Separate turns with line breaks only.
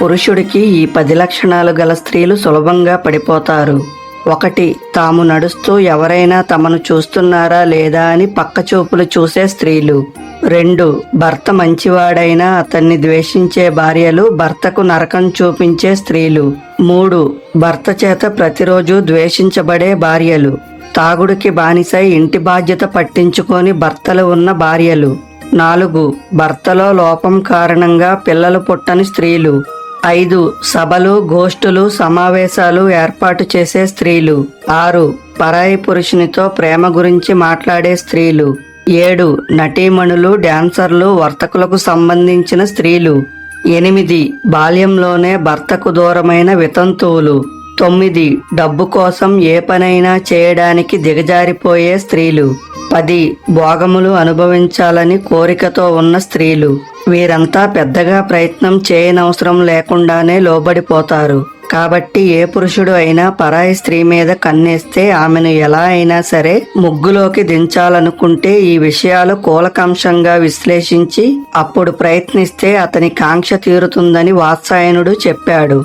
పురుషుడికి ఈ పది లక్షణాలు గల స్త్రీలు సులభంగా పడిపోతారు. ఒకటి తాము నడుస్తూ ఎవరైనా తమను చూస్తున్నారా లేదా అని పక్క చూపులు చూసే స్త్రీలు. రెండు భర్త మంచివాడైనా అతన్ని ద్వేషించే భార్యలు భర్తకు నరకం చూపించే స్త్రీలు. మూడు భర్త చేత ప్రతిరోజు ద్వేషించబడే భార్యలు. తాగుడికి బానిసై ఇంటి బాధ్యత పట్టించుకొని భర్తలు ఉన్న భార్యలు. నాలుగు భర్తలో లోపం కారణంగా పిల్లలు పుట్టని స్త్రీలు. ఐదు సభలు గోష్ఠులు సమావేశాలు ఏర్పాటు చేసే స్త్రీలు. ఆరు పరాయి పురుషునితో ప్రేమ గురించి మాట్లాడే స్త్రీలు. ఏడు నటీమణులు డాన్సర్లు వర్తకులకు సంబంధించిన స్త్రీలు. ఎనిమిది బాల్యంలోనే భర్తకు దూరమైన వితంతువులు. తొమ్మిది డబ్బు కోసం ఏ పనైనా చేయడానికి దిగజారిపోయే స్త్రీలు. పది భోగములు అనుభవించాలని కోరికతో ఉన్న స్త్రీలు. వీరంతా పెద్దగా ప్రయత్నం చేయనవసరం లేకుండానే లోబడిపోతారు. కాబట్టి ఏ పురుషుడు అయినా పరాయి స్త్రీ మీద కన్నేస్తే ఆమెను ఎలా అయినా సరే ముగ్గులోకి దించాలనుకుంటే ఈ విషయాలు కూలకాంశంగా విశ్లేషించి అప్పుడు ప్రయత్నిస్తే అతని కాంక్ష తీరుతుందని వాత్సాయనుడు చెప్పాడు.